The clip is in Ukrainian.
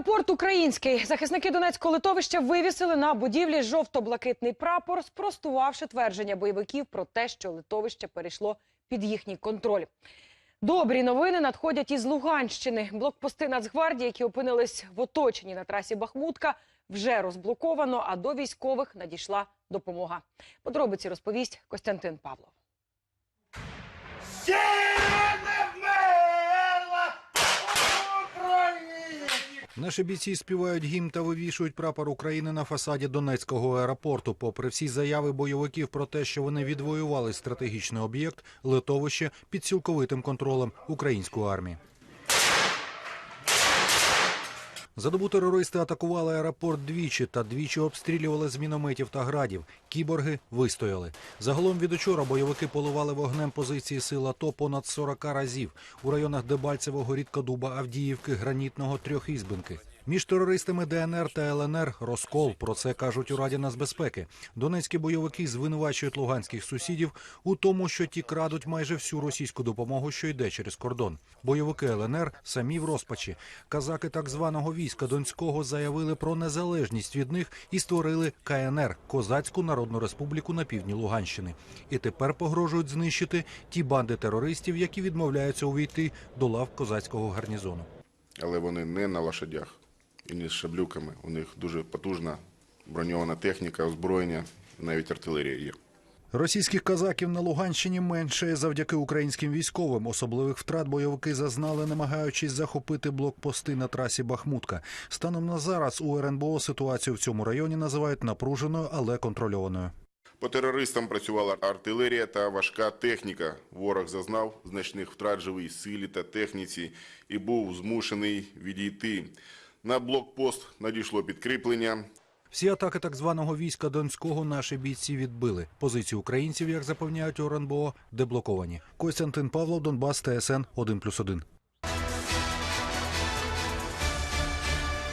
Аеропорт український. Захисники Донецького литовища вивісили на будівлі жовто-блакитний прапор, спростувавши твердження бойовиків про те, що литовище перейшло під їхній контроль. Добрі новини надходять із Луганщини. Блокпости Нацгвардії, які опинились в оточенні на трасі Бахмутка, вже розблоковано, а до військових надійшла допомога. Подробиці розповість Костянтин Павлов. Наші бійці співають гімн та вивішують прапор України на фасаді Донецького аеропорту. Попри всі заяви бойовиків про те, що вони відвоювали стратегічний об'єкт, литовище під цілковитим контролем української армії. За добу терористи атакували аеропорт двічі та двічі обстрілювали з мінометів та градів. Кіборги вистояли. Загалом від учора бойовики поливали вогнем позиції сил АТО понад 40 разів у районах Дебальцевого, Рідкодуба, Авдіївки, Гранітного, Трьохізбинки. Між терористами ДНР та ЛНР розкол. Про це кажуть у Раді нацбезпеки. Донецькі бойовики звинувачують луганських сусідів у тому, що ті крадуть майже всю російську допомогу, що йде через кордон. Бойовики ЛНР самі в розпачі. Казаки так званого війська Донського заявили про незалежність від них і створили КНР Козацьку Народну Республіку на півдні Луганщини. І тепер погрожують знищити ті банди терористів, які відмовляються увійти до лав козацького гарнізону. але вони не на лошадях і з шаблюками. У них дуже потужна броньована техніка, озброєння, навіть артилерія є. Російських казаків на Луганщині менше завдяки українським військовим. Особливих втрат бойовики зазнали, намагаючись захопити блокпости на трасі Бахмутка. Станом на зараз у РНБО ситуацію в цьому районі називають напруженою, але контрольованою. По терористам працювала артилерія та важка техніка. Ворог зазнав значних втрат живій силі та техніці і був змушений відійти. На блокпост надійшло підкріплення. Всі атаки так званого війська Донського наші бійці відбили. Позиції українців, як запевняють у РНБО, деблоковані. Костянтин Павлов, Донбас, ТСН 1+,1.